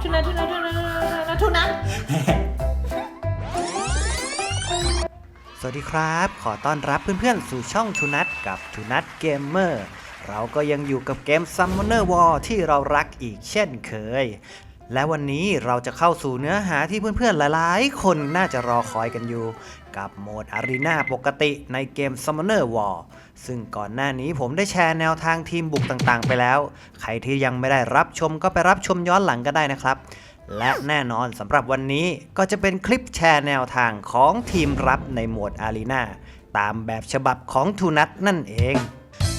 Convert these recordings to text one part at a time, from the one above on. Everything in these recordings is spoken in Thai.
ทุนัททุนัททุนัททุนนัทสวัสดีครับ ขอต้อนรับเพื่อนๆ สู่ช่องทูนัทกับทูนัทเกมเมอร์ เราก็ยังอยู่กับเกม Summoner War ที่เรารักอีกเช่นเคย และวันนี้เราจะเข้าสู่เนื้อหาที่เพื่อนๆ หลายๆ คนน่าจะรอคอยกันอยู่ กับโหมดอารีนาปกติในเกม Summoner War ซึ่งก่อนหน้านี้ผมได้แชร์แนวทางทีมบุกต่างๆ ไปแล้ว ใครที่ยังไม่ได้รับชมก็ไปรับชมย้อนหลังก็ได้นะครับ และแน่นอนสำหรับวันนี้ก็จะเป็นคลิปแชร์แนวทางของทีมรับในโหมดอารีนาตามแบบฉบับของทูนัทนั่นเอง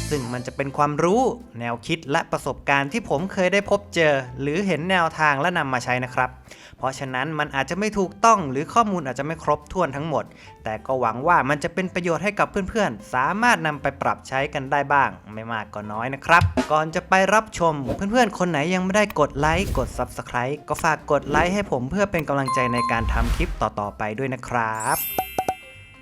ซึ่งมันจะเป็นความรู้แนวคิดและประสบการณ์ที่ผมเคยได้พบเจอ หรือเห็นแนวทางและนำมาใช้นะครับ เพราะฉะนั้นมันอาจจะไม่ถูกต้องหรือข้อมูลอาจจะไม่ครบถ้วนทั้งหมด แต่ก็หวังว่ามันจะเป็นประโยชน์ให้กับเพื่อนๆ สามารถนำไปปรับใช้กันได้บ้าง ไม่มากก็น้อยนะครับ ก่อนจะไปรับชมเพื่อนๆ คนไหนยังไม่ได้กดไลค์กด Subscribe ก็ฝากกดไลค์ให้ผมเพื่อเป็นกำลังใจในการทำคลิปต่อๆไปด้วยนะครับ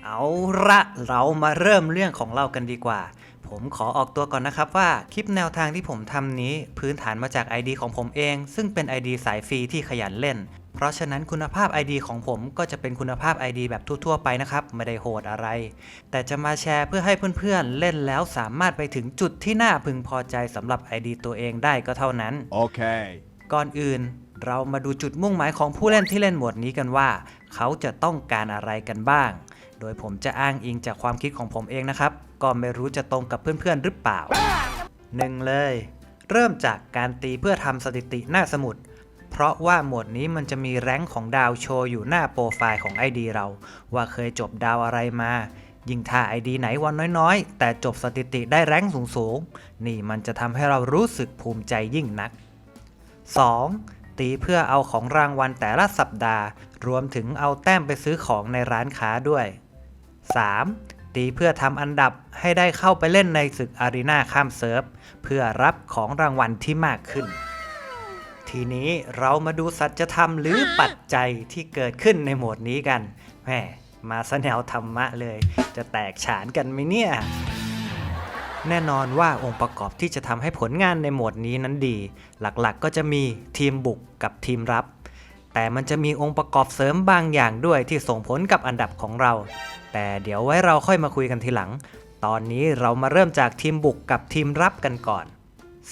เอาละเรามาเริ่มเรื่องของเรากันดีกว่า ผมขอออกตัวก่อนนะครับว่าคลิปแนวทางที่ผมทำนี้พื้นฐานมาจาก ID ของผมเอง ซึ่งเป็น ID สายฟรีที่ขยันเล่น เพราะฉะนั้นคุณภาพ ID ของผมก็จะเป็นคุณภาพ ID แบบทั่วๆไปนะครับ ไม่ได้โหดอะไร แต่จะมาแชร์เพื่อให้เพื่อนๆ เล่นแล้วสามารถไปถึงจุดที่น่าพึงพอใจสำหรับ ID ตัวเองได้ก็เท่านั้น Okay. ก่อนอื่น เรามาดูจุดมุ่งหมายของผู้เล่นที่เล่นโหมดนี้กันว่า เขาจะต้องการอะไรกันบ้าง โดยผมจะอ้างอิงจากความคิดของผมเองนะครับ ก็ไม่รู้จะตรงกับเพื่อนๆหรือเปล่าหนึ่งเลย เริ่มจากการตีเพื่อทำสถิติหน้าสมุด เพราะว่าหมวดนี้มันจะมีแรงของดาวโชว์อยู่หน้าโปรไฟล์ของ ID เรา ว่าเคยจบดาวอะไรมา ยิ่งถ้า ID ไหนวันน้อยๆ แต่จบสถิติได้แรงค์สูงๆ นี่มันจะทำให้เรารู้สึกภูมิใจยิ่งนัก 2. ตีเพื่อเอาของรางวัลแต่ละสัปดาห์ รวมถึงเอาแต้มไปซื้อของในร้านค้าด้วย 3. ตีเพื่อทำอันดับให้ได้เข้าไปเล่นในศึกอารีนาข้ามเซิร์ฟ เพื่อรับของรางวัลที่มากขึ้น ทีนี้เรามาดูสัจธรรมหรือปัจจัยที่เกิดขึ้นในโหมดนี้กันแหมมาสแนวธรรมะเลย จะแตกฉานกันไหมเนี่ยแน่นอนว่าองค์ประกอบที่จะทำให้ผลงานในโหมดนี้นั้นดี หลักๆก็จะมีทีมบุกกับทีมรับ แต่มันจะมีองค์ประกอบเสริมบางอย่างด้วยที่ส่งผลกับอันดับของเรา แต่เดี๋ยวไว้เราค่อยมาคุยกันทีหลัง ตอนนี้เรามาเริ่มจากทีมบุกกับทีมรับกันก่อน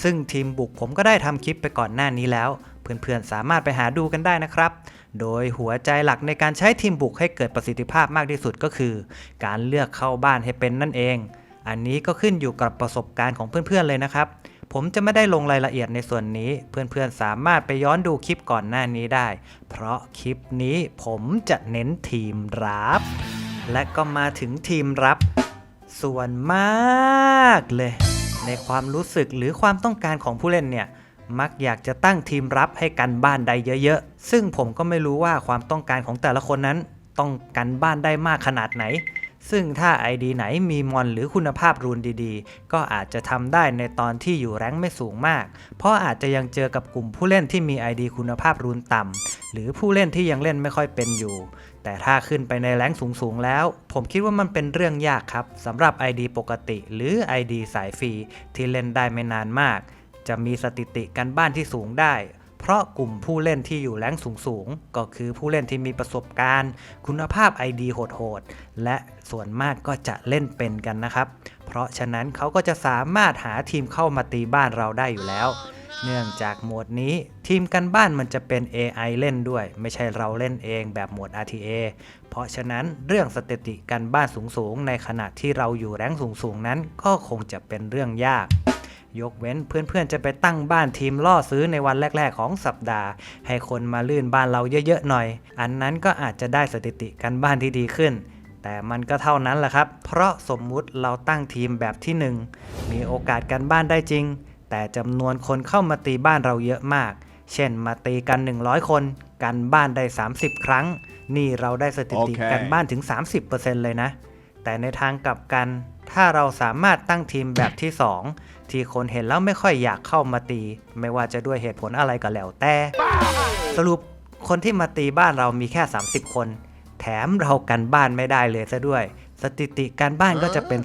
ซึ่งทีมบุกผมก็ได้ทำคลิปไปก่อนหน้านี้แล้ว เพื่อนๆสามารถไปหาดูกันได้นะครับ โดยหัวใจหลักในการใช้ทีมบุกให้เกิดประสิทธิภาพมากที่สุดก็คือ การเลือกเข้าบ้านให้เป็นนั่นเอง อันนี้ก็ขึ้นอยู่กับประสบการณ์ของเพื่อนๆเลยนะครับผมจะไม่ได้ลงรายละเอียดในส่วนนี้ เพื่อนๆสามารถไปย้อนดูคลิปก่อนหน้านี้ได้ เพราะคลิปนี้ผมจะเน้นทีมรับ และก็มาถึงทีมรับ ส่วนมากเลย ในความรู้สึกหรือความต้องการของผู้เล่นเนี่ยมักอยากจะตั้งทีมรับให้กันบ้านได้เยอะๆ ซึ่งผมก็ไม่รู้ว่าความต้องการของแต่ละคนนั้น ต้องกันบ้านได้มากขนาดไหน ซึ่งถ้า ID ไหนมีมอนหรือคุณภาพรูนดีๆ ก็อาจจะทำได้ในตอนที่อยู่แรงไม่สูงมาก เพราะอาจจะยังเจอกับกลุ่มผู้เล่นที่มี ID คุณภาพรูนต่ำหรือผู้เล่นที่ยังเล่นไม่ค่อยเป็นอยู่ แต่ถ้าขึ้นไปในแรงสูงๆแล้ว ผมคิดว่ามันเป็นเรื่องยากครับสำหรับ ID ปกติ หรือ ID สายฟรีที่เล่นได้ไม่นานมาก จะมีสถิติการบ้านที่สูงได้ เพราะกลุ่มผู้เล่นที่อยู่แรงสูงๆ ก็คือผู้เล่นที่มีประสบการณ์ คุณภาพ ID โหดๆ และส่วนมากก็จะเล่นเป็นกันนะครับ ราะฉะนั้นเขาก็จะสามารถหาทีมเข้ามาตีบ้านเราได้อยู่แล้ว เนื่องจากโหมดนี้ทีมกันบ้านมันจะเป็น AI เล่นด้วย ไม่ใช่เราเล่นเองแบบโหมด RTA เพราะฉะนั้นเรื่องสถิติกันบ้านสูงๆ ในขณะที่เราอยู่แรงสูงๆ นั้นก็คงจะเป็นเรื่องยากยกเว้นเพื่อนๆ จะไปตั้งบ้านทีมล่อซื้อในวันแรก ๆ ของสัปดาห์ ให้คนมาลื่นบ้านเราเยอะๆหน่อย อันนั้นก็อาจจะได้สถิติกันบ้านที่ดีขึ้น แต่มันก็เท่านั้นแหละครับ เพราะสมมุติเราตั้งทีมแบบที่ 1 มีโอกาสกันบ้านได้จริง แต่จำนวนคนเข้ามาตีบ้านเราเยอะมาก เช่นมาตีกัน 100 คน กันบ้านได้ 30 ครั้ง นี่เราได้สถิติโอเคกันบ้านถึง 30%เลยนะ แต่ในทางกลับกัน ถ้าเราสามารถตั้งทีมแบบที่ 2 ที่คนเห็นแล้วไม่ค่อยอยากเข้ามาตี ไม่ว่าจะด้วยเหตุผลอะไรก็แล้วแต่ สรุปคนที่มาตีบ้านเรามีแค่ 30 คน แถมเรากันบ้านไม่ได้เลยซะด้วย สถิติการบ้านก็จะเป็น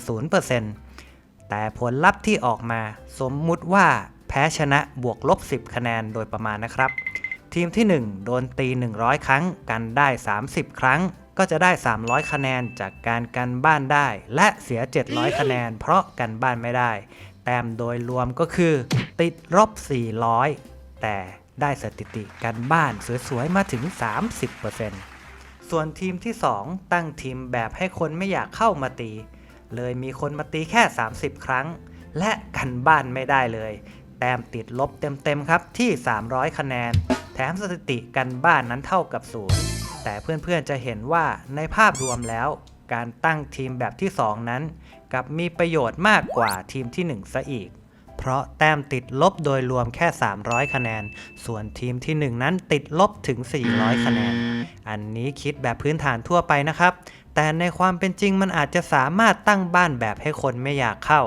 0%แต่ผลลัพธ์ที่ออกมา สมมุติว่าแพ้ชนะบวกลบ 10 คะแนนโดยประมาณนะครับ ทีมที่ 1 โดนตี 100 ครั้ง กันได้ 30 ครั้ง ก็จะได้ 300 คะแนนจากการกันบ้านได้ และเสีย 700 คะแนน เพราะกันบ้านไม่ได้ แต้มโดยรวมก็คือ ติดลบ 400 แต่ได้สถิติกันบ้านสวยๆ มาถึง 30% ส่วนทีมที่ 2 ตั้งทีมแบบให้คนไม่อยากเข้ามาตี เลยมีคนมาตีแค่ 30 ครั้ง และกันบ้านไม่ได้เลย แต้มติดลบเต็มๆครับที่ 300 คะแนน แถมสถิติกันบ้านนั้นเท่ากับศูนย์แต่เพื่อนๆจะเห็นว่าในภาพรวมแล้ว การตั้งทีมแบบที่ 2 นั้น กับมีประโยชน์มากกว่าทีมที่ 1 ซะอีก เพราะแต้มติดลบโดยรวมแค่ 300 คะแนน ส่วนทีมที่ 1 นั้นติดลบถึง 400 คะแนน อันนี้คิดแบบพื้นฐานทั่วไปนะครับ แต่ในความเป็นจริงมันอาจจะสามารถตั้งบ้านแบบให้คนไม่อยากเข้า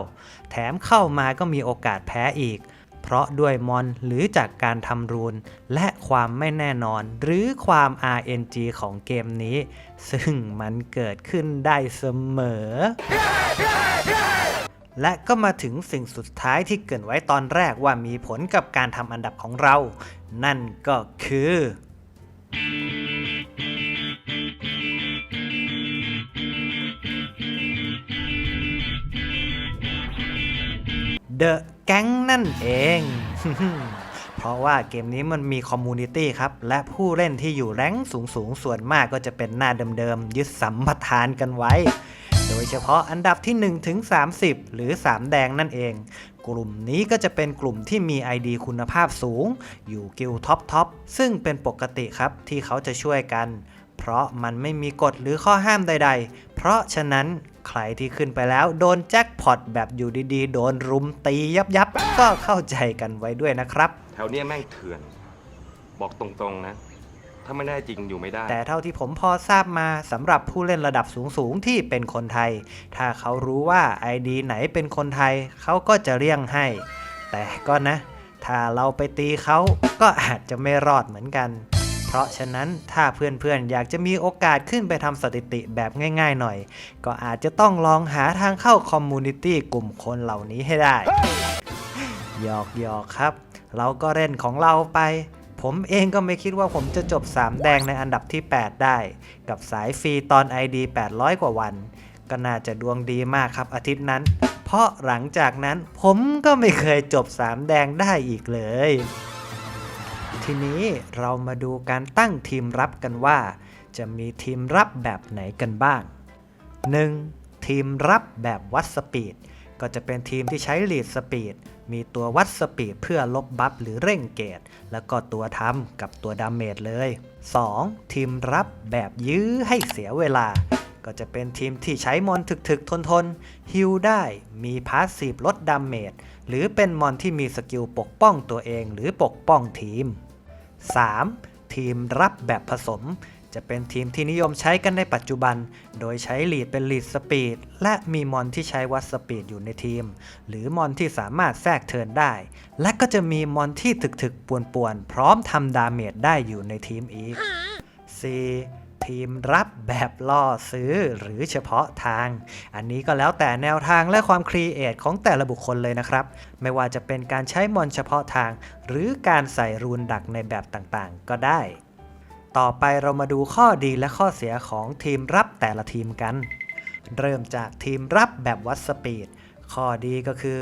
แถมเข้ามาก็มีโอกาสแพ้อีก เพราะด้วยมอนหรือจากการทำรูน และความไม่แน่นอน หรือความ RNG ของเกมนี้ ซึ่งมันเกิดขึ้นได้เสมอ และก็มาถึงสิ่งสุดท้ายที่เกินไว้ตอนแรกว่ามีผลกับการทำอันดับของเรา นั่นก็คือเดอะแก๊งนั่นเอง เพราะว่าเกมนี้มันมีคอมมูนิตี้ครับ และผู้เล่นที่อยู่แรงสูงสูงส่วนมากก็จะเป็นหน้าเดิมๆ ยึดสัมปทานกันไว้ ดยเฉพาะอันดับที่1ถึง30 หรือ 3 แดงนั่นเอง กลุ่มนี้ก็จะเป็นกลุ่มที่มี ID คุณภาพสูง อยู่กิลท็อปท็อปซึ่งเป็นปกติครับที่เขาจะช่วยกัน เพราะมันไม่มีกฎหรือข้อห้ามใด ๆ เพราะฉะนั้นใครที่ขึ้นไปแล้วโดนแจ็คพอตแบบอยู่ดีๆ โดนรุมตียับยับๆก็เข้าใจกันไว้ด้วยนะครับ แถวเนี้ยแม่งเถื่อน บอกตรงๆนะ ถ้าไม่ได้จริงอยู่ไม่ได้ แต่เท่าที่ผมพอทราบมาสำหรับผู้เล่นระดับสูงๆ ที่เป็นคนไทย ถ้าเขารู้ว่า ID ไหนเป็นคนไทย เขาก็จะเลี่ยงให้ แต่ก็นะ ถ้าเราไปตีเขาก็อาจจะไม่รอดเหมือนกัน เพราะฉะนั้นถ้าเพื่อนๆ อยากจะมีโอกาสขึ้นไปทำสถิติแบบง่ายๆหน่อย ก็อาจจะต้องลองหาทางเข้าคอมมูนิตี้กลุ่มคนเหล่านี้ให้ได้หยอกหยอกๆครับ เราก็เล่นของเราไป ผมเองก็ไม่คิดว่าผมจะจบ 3 แดงในอันดับที่ 8 ได้ กับสายฟรีตอน ID 800 กว่าวัน ก็น่าจะดวงดีมากครับอาทิตย์นั้น เพราะหลังจากนั้นผมก็ไม่เคยจบ 3 แดงได้อีกเลย ทีนี้เรามาดูการตั้งทีมรับกันว่า จะมีทีมรับแบบไหนกันบ้าง 1. ทีมรับแบบวัดสปีด ก็จะเป็นทีมที่ใช้ลีดสปีด มีตัววัดสปีดเพื่อลบบัฟหรือเร่งเกตแล้วก็ตัวทำกับตัวดาเมจเลย 2. ทีมรับแบบยื้อให้เสียเวลา ก็จะเป็นทีมที่ใช้มอนถึกๆ ทนๆฮิลได้มีพาสซีฟลดดาเมจหรือเป็นมอนที่มีสกิลปกป้องตัวเองหรือปกป้องทีม 3. ทีมรับแบบผสม จะเป็นทีมที่นิยมใช้กันในปัจจุบัน โดยใช้ลีดเป็นลีดสปีด และมีมอนที่ใช้วัดสปีดอยู่ในทีม หรือมอนที่สามารถแทรกเทิร์นได้ และก็จะมีมอนที่ถึกๆป่วนๆ พร้อมทำดาเมจได้อยู่ในทีมอีก 4. ทีมรับแบบล่อซื้อหรือเฉพาะทาง อันนี้ก็แล้วแต่แนวทางและความครีเอทของแต่ละบุคคลเลยนะครับ ไม่ว่าจะเป็นการใช้มอนเฉพาะทาง หรือการใส่รูนดักในแบบต่างๆ ก็ได้ ต่อไปเรามาดูข้อดีและข้อเสียของทีมรับแต่ละทีมกัน เริ่มจากทีมรับแบบวัดสปีด ข้อดีก็คือ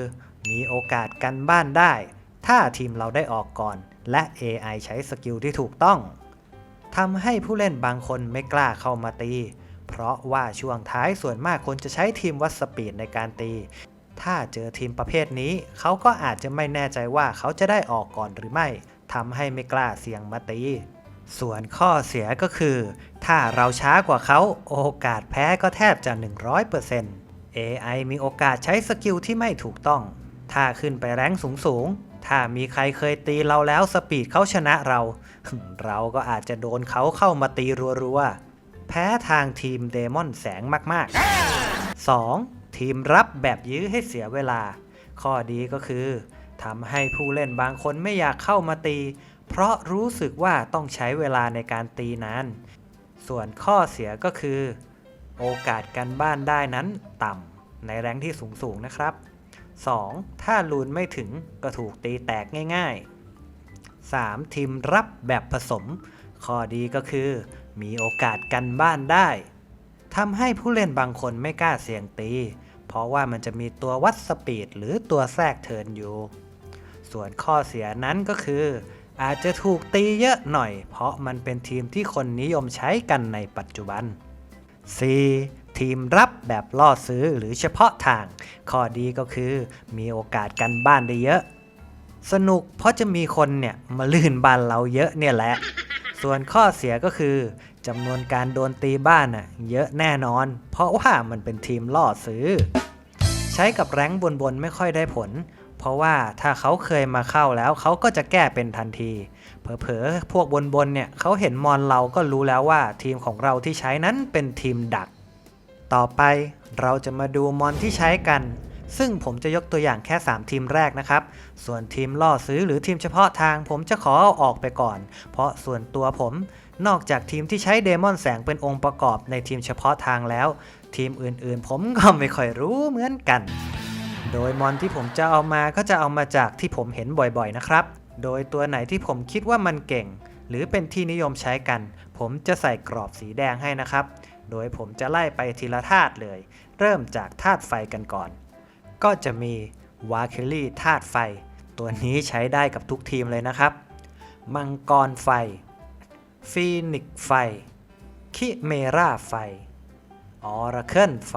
มีโอกาสกันบ้านได้ ถ้าทีมเราได้ออกก่อน และ AI ใช้สกิลที่ถูกต้องทำให้ผู้เล่นบางคนไม่กล้าเข้ามาตี เพราะว่าช่วงท้ายส่วนมากคนจะใช้ทีมวัดสปีดในการตี ถ้าเจอทีมประเภทนี้ เขาก็อาจจะไม่แน่ใจว่าเขาจะได้ออกก่อนหรือไม่ทำให้ไม่กล้าเสี่ยงมาตี ส่วนข้อเสียก็คือ ถ้าเราช้ากว่าเขาโอกาสแพ้ก็แทบจะ 100% AI มีโอกาสใช้สกิลที่ไม่ถูกต้อง ถ้าขึ้นไปแรงสูงสูง ถ้ามีใครเคยตีเราแล้วสปีดเขาชนะเรา เราก็อาจจะโดนเขาเข้ามาตีรัวๆ แพ้ทางทีมเดมอนแสงมากๆ 2. ทีมรับแบบยื้อให้เสียเวลา ข้อดีก็คือทำให้ผู้เล่นบางคนไม่อยากเข้ามาตี เพราะรู้สึกว่าต้องใช้เวลาในการตีนาน ส่วนข้อเสียก็คือ โอกาสกันบ้านได้นั้นต่ำในแรงที่สูงๆนะครับ 2. ถ้าลูนไม่ถึงก็ถูกตีแตกง่ายๆ 3. ทีมรับแบบผสม ข้อดีก็คือ มีโอกาสกันบ้านได้ทำให้ผู้เล่นบางคนไม่กล้าเสี่ยงตี เพราะว่ามันจะมีตัววัดสปีดหรือตัวแทรกเทินอยู่ ส่วนข้อเสียนั้นก็คือ อาจจะถูกตีเยอะหน่อย เพราะมันเป็นทีมที่คนนิยมใช้กันในปัจจุบัน 4. ทีมรับแบบล่อซื้อหรือเฉพาะทาง ข้อดีก็คือมีโอกาสกันบ้านได้เยอะ สนุกเพราะจะมีคนเนี่ยมาลื่นบ้านเราเยอะเนี่ยแหละ ส่วนข้อเสียก็คือจำนวนการโดนตีบ้านน่ะเยอะแน่นอน เพราะว่ามันเป็นทีมล่อซื้อ ใช้กับแรงบนๆไม่ค่อยได้ผล เพราะว่าถ้าเขาเคยมาเข้าแล้วเขาก็จะแก้เป็นทันที เผลอๆพวกบนๆเนี่ยเขาเห็นมอนเราก็รู้แล้วว่าทีมของเราที่ใช้นั้นเป็นทีมดัก ต่อไปเราจะมาดูมอนที่ใช้กัน ซึ่งผมจะยกตัวอย่างแค่ 3 ทีมแรกนะครับ ส่วนทีมล่อซื้อหรือทีมเฉพาะทางผมจะขอเอาออกไปก่อน เพราะส่วนตัวผมนอกจากทีมที่ใช้เดมอนแสงเป็นองค์ประกอบในทีมเฉพาะทางแล้ว ทีมอื่นๆ ผมก็ไม่ค่อยรู้เหมือนกัน โดยมอนที่ผมจะเอามาก็จะเอามาจากที่ผมเห็นบ่อยๆนะครับ โดยตัวไหนที่ผมคิดว่ามันเก่ง หรือเป็นที่นิยมใช้กัน ผมจะใส่กรอบสีแดงให้นะครับ โดยผมจะไล่ไปทีละธาตุเลย เริ่มจากธาตุไฟกันก่อน ก็จะมีวาเคลลี่ธาตุไฟ ตัวนี้ใช้ได้กับทุกทีมเลยนะครับ มังกรไฟ ฟีนิกซ์ไฟ คิเมราไฟ ออราเคิลไฟ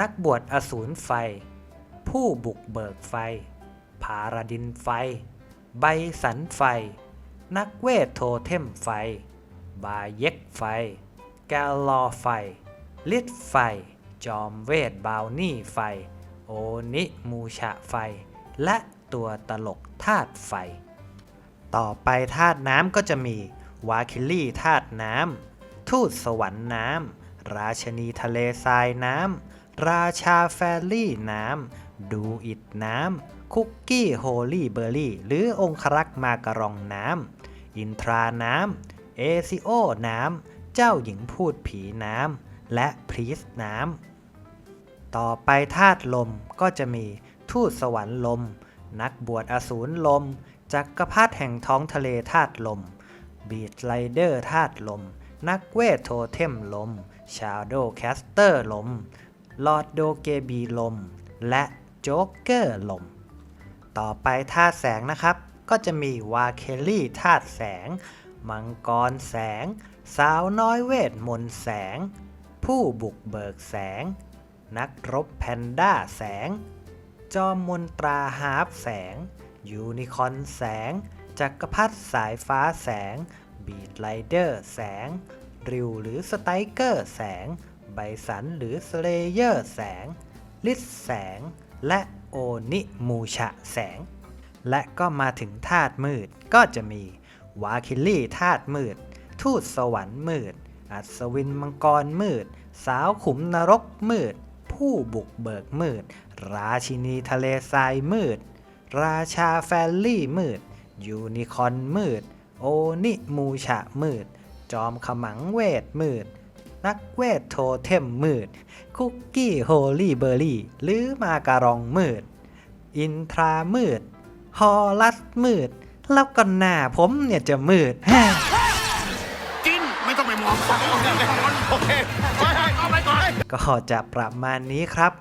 นักบวชอสูรไฟ ผู้บุกเบิกไฟพาราดินไฟ ใบสันไฟ นักเวทโทเทมไฟ บาเย็กไฟ แกลลอไฟ ลิดไฟ จอมเวทบาวนี่ไฟ โอนิมูชะไฟ และตัวตลกธาตุไฟ ต่อไปธาตุน้ำก็จะมี วาคิลลี่ธาตุน้ำ ทูตสวรรค์น้ำราชนีทะเลทรายน้ำ ราชาแฟรี่น้ำ ดูอิดน้ำ คุกกี้โฮลี่เบอร์รี่ หรือองครักษ์มากรองน้ำ อินทราน้ำ เอซิโอน้ำ เจ้าหญิงพูดผีน้ำ และพรีสน้ำ ต่อไปธาตุลมก็จะมีทูตสวรรค์ลม นักบวชอสูรลม จักรพรรดิแห่งท้องทะเลธาตุลม บีดไรเดอร์ธาตุลม นักเวทโทเทมลม ชาโดแคสเตอร์ลมลอร์ดโดเกบีลม และ โจ๊กเกอร์ลม ต่อไปธาตุแสงนะครับ ก็จะมีวาเคลลี่ธาตุแสง มังกรแสง สาวน้อยเวทมนต์แสง ผู้บุกเบิกแสง นักรบแพนด้าแสง จอมมนตราฮาร์ปแสง ยูนิคอนแสง จักรพรรดิสายฟ้าแสง บีดไลเดอร์แสง ริวหรือสไตเกอร์แสง ไบสันหรือสเลเยอร์แสง ลิสแสง และโอนิมูชะแสง และก็มาถึงธาตุมืดก็จะมีวาคิลี่ธาตุมืด ทูตสวรรค์มืด อัศวินมังกรมืด สาวขุมนรกมืด ผู้บุกเบิกมืด ราชินีทะเลทรายมืด ราชาแฟลลี่มืด ยูนิคอนมืด โอนิมูชะมืด จอมขมังเวทมืด นักเวทโทเทมมืด คุกกี้โฮลี่เบอร์รี่ หรือมาการองมืด อินทรามืด ฮอลัสมืด แล้วก็หน้าผมเนี่ยจะมืด กินไม่ต้องไปมองฟังโอเคไปเอาไปก่อนก็จะประมาณนี้ครับ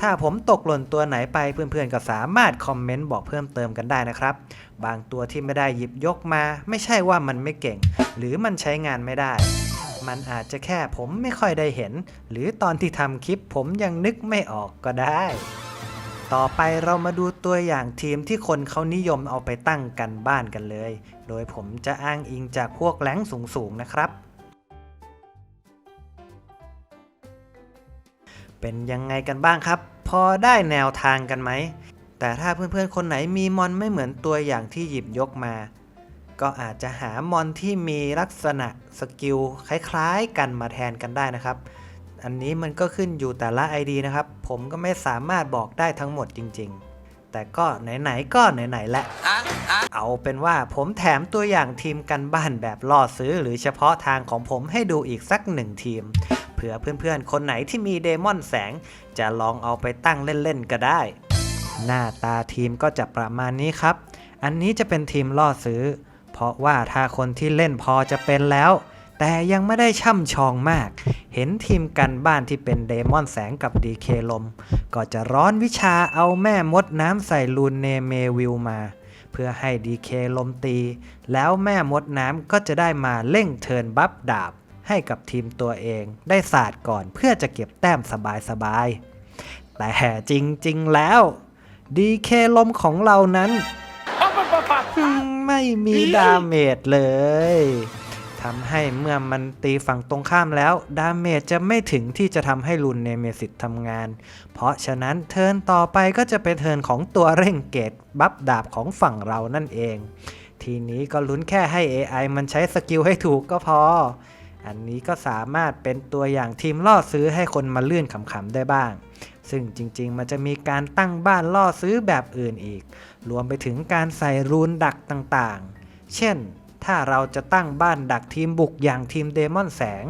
ถ้าผมตกหล่นตัวไหนไปเพื่อนๆ ก็สามารถคอมเมนต์บอกเพิ่มเติมกันได้นะครับ บางตัวที่ไม่ได้หยิบยกมา ไม่ใช่ว่ามันไม่เก่ง หรือมันใช้งานไม่ได้ มันอาจจะแค่ผมไม่ค่อยได้เห็น หรือตอนที่ทำคลิปผมยังนึกไม่ออกก็ได้ ต่อไปเรามาดูตัวอย่างทีมที่คนเขานิยมเอาไปตั้งกันบ้านกันเลย โดยผมจะอ้างอิงจากพวกแรงสูงๆนะครับเป็นยังไงกันบ้างครับ พอได้แนวทางกันไหม แต่ถ้าเพื่อนๆ คนไหนมีมอนไม่เหมือนตัวอย่างที่หยิบยกมา ก็อาจจะหามอนที่มีลักษณะสกิลคล้ายๆ กันมาแทนกันได้นะครับ อันนี้มันก็ขึ้นอยู่แต่ละ ID นะครับ ผมก็ไม่สามารถบอกได้ทั้งหมดจริงๆ แต่ก็ไหนๆก็ไหนๆแหละ เอาเป็นว่าผมแถมตัวอย่างทีมกันบ้านแบบล่อซื้อ หรือเฉพาะทางของผมให้ดูอีกสักหนึ่งทีม เผื่อเพื่อนๆ คนไหนที่มีเดมอนแสง จะลองเอาไปตั้งเล่นๆก็ได้ หน้าตาทีมก็จะประมาณนี้ครับ อันนี้จะเป็นทีมล่อซื้อ เพราะว่าถ้าคนที่เล่นพอจะเป็นแล้ว แต่ยังไม่ได้ช่ำชองมาก เห็นทีมกันบ้านที่เป็นเดมอนแสงกับดีเคลม ก็จะร้อนวิชาเอาแม่มดน้ำใส่ลูนเนเมวิลมา เพื่อให้ดีเคลมตี แล้วแม่มดน้ำก็จะได้มาเร่งเทินบัฟดาบ ให้กับทีมตัวเองได้ศาสตร์ก่อนเพื่อจะเก็บแต้มสบายๆแต่จริงๆแล้วดีเคลมของเรานั้น ไม่มีดาเมจเลยทำให้เมื่อมันตีฝั่งตรงข้ามแล้ว ดาเมจจะไม่ถึงที่จะทำให้ลุนเนเมซิตทำงาน เพราะฉะนั้นเทิร์นต่อไปก็จะเป็นเทิร์นของตัวเร่งเกตบัฟดาบของฝั่งเรานั่นเอง ทีนี้ก็ลุ้นแค่ให้ AI มันใช้สกิลให้ถูกก็พอ อันนี้ก็สามารถเป็นตัวอย่างทีมล่อซื้อให้คนมาเลื่อนขำๆได้บ้าง ซึ่งจริงๆ มันจะมีการตั้งบ้านล่อซื้อแบบอื่นอีก รวมไปถึงการใส่รูนดักต่างๆ เช่น ถ้าเราจะตั้งบ้านดักทีมบุกอย่างทีมเดมอนแสง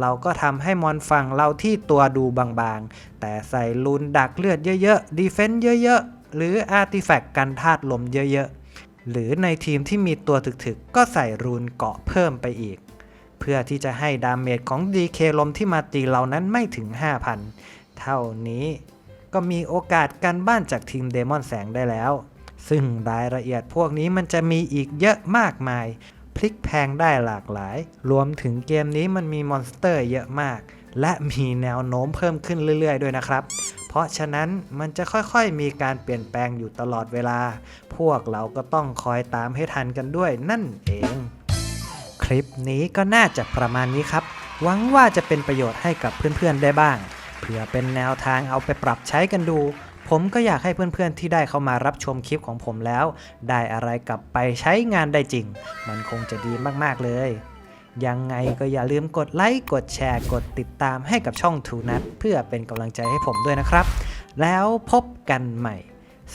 เราก็ทำให้มอนฝั่งเราที่ตัวดูบางๆ แต่ใส่รูนดักเลือดเยอะๆ ดีเฟนต์เยอะๆ หรืออาร์ติแฟกต์กันธาตุลมเยอะๆ หรือในทีมที่มีตัวถึกๆ ก็ใส่รูนเกาะเพิ่มไปอีก เพื่อที่จะให้ดาเมจของ DK ลมที่มาตีเรานั้นไม่ถึง 5,000 เท่านี้ก็มีโอกาสกันบ้านจากทีมเดมอนแสงได้แล้ว ซึ่งรายละเอียดพวกนี้มันจะมีอีกเยอะมากมาย พลิกแพงได้หลากหลาย รวมถึงเกมนี้มันมีมอนสเตอร์เยอะมาก และมีแนวโน้มเพิ่มขึ้นเรื่อย ๆ ด้วยนะครับ เพราะฉะนั้นมันจะค่อยๆ มีการเปลี่ยนแปลงอยู่ตลอดเวลา พวกเราก็ต้องคอยตามให้ทันกันด้วยนั่นเอง คลิปนี้ก็น่าจะประมาณนี้ครับ หวังว่าจะเป็นประโยชน์ให้กับเพื่อนๆได้บ้าง เผื่อเป็นแนวทางเอาไปปรับใช้กันดู ผมก็อยากให้เพื่อนๆที่ได้เข้ามารับชมคลิปของผมแล้ว ได้อะไรกลับไปใช้งานได้จริง มันคงจะดีมากๆเลย ยังไงก็อย่าลืมกดไลค์กดแชร์กดติดตามให้กับช่องทูนัทเพื่อเป็นกำลังใจให้ผมด้วยนะครับ แล้วพบกันใหม่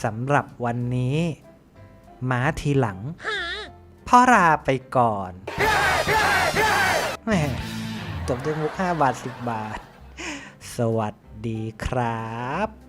สำหรับวันนี้มาทีหลังพ่อลาไปก่อนแหม่จบด้วยมุก 5 บาท 10 บาท สวัสดีครับ